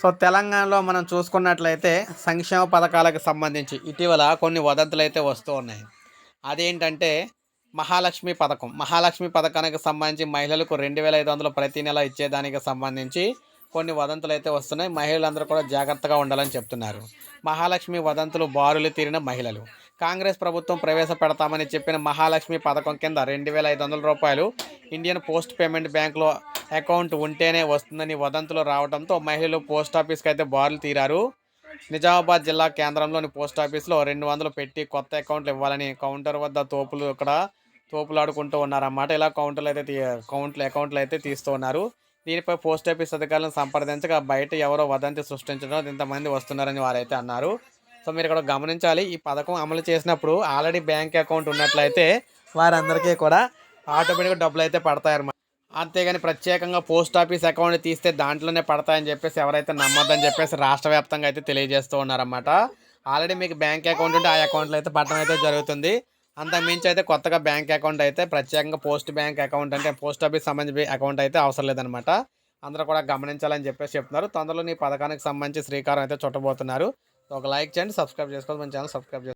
So తెలంగాణలో మనం చూసుకున్నట్లయితే సంక్షేమ పథకాలకు సంబంధించి ఇటీవల కొన్ని వదంతులు అయితే వస్తూ ఉన్నాయి. అదేంటంటే మహాలక్ష్మి పథకం. మహాలక్ష్మి పథకానికి సంబంధించి మహిళలకు రెండు వేల ఐదు వందలు ప్రతి నెల ఇచ్చేదానికి సంబంధించి కొన్ని వదంతులు అయితే వస్తున్నాయి. మహిళలందరూ కూడా జాగ్రత్తగా ఉండాలని చెప్తున్నారు. మహాలక్ష్మి వదంతులు బారులు తీరిన మహిళలు. కాంగ్రెస్ ప్రభుత్వం ప్రవేశపెడతామని చెప్పిన మహాలక్ష్మి పథకం కింద రెండు వేల ఐదు వందల రూపాయలు ఇండియన్ పోస్ట్ పేమెంట్ బ్యాంక్లో అకౌంట్ ఉంటేనే వస్తుందని వదంతులు రావడంతో మహిళలు పోస్ట్ ఆఫీస్కి అయితే బారులు తీరారు. నిజామాబాద్ జిల్లా కేంద్రంలోని పోస్ట్ ఆఫీస్లో రెండు వందలు పెట్టి కొత్త అకౌంట్లు ఇవ్వాలని కౌంటర్ వద్ద తోపులు ఇక్కడ తోపులాడుకుంటూ ఉన్నారన్నమాట. ఇలా కౌంటర్లు అయితే తీ కౌంట్లు అకౌంట్లు అయితే తీస్తూ ఉన్నారు. దీనిపై పోస్ట్ ఆఫీస్ అధికారులను సంప్రదించగా బయట ఎవరో వదంతి సృష్టించడం ఇంతమంది వస్తున్నారని వారైతే అన్నారు. సో మీరు ఇక్కడ గమనించాలి ఈ పథకం అమలు చేసినప్పుడు ఆల్రెడీ బ్యాంక్ అకౌంట్ ఉన్నట్లయితే వారందరికీ కూడా ఆటోమేటిక్గా డబ్బులు అయితే పడతాయన్నమాట. అంతేగాని ప్రత్యేకంగా పోస్ట్ ఆఫీస్ అకౌంట్ తీస్తే దాంట్లోనే పడతాయని చెప్పేసి ఎవరైతే నమ్మొద్దని చెప్పేసి రాష్ట్ర వ్యాప్తంగా అయితే తెలియజేస్తూ ఉన్నారన్నమాట. ఆల్రెడీ మీకు బ్యాంక్ అకౌంట్ ఉంటే ఆ అకౌంట్లో అయితే పట్టడం అయితే జరుగుతుంది. అంతకుమించి అయితే కొత్తగా బ్యాంక్ అకౌంట్ అయితే ప్రత్యేకంగా పోస్ట్ బ్యాంక్ అకౌంట్ అంటే పోస్ట్ ఆఫీస్ సంబంధించి అకౌంట్ అయితే అవసరం లేదనమాట అందరూ కూడా గమనించాలని చెప్పేసి చెప్తున్నారు. తొందరలో ఈ పథకానికి సంబంధించి శ్రీకారం అయితే చుట్టబోతున్నారు. ఒక లైక్ చేయండి సబ్స్క్రైబ్ చేసుకోవాలి మన ఛానల్ సబ్స్క్రైబ్ చేసుకోండి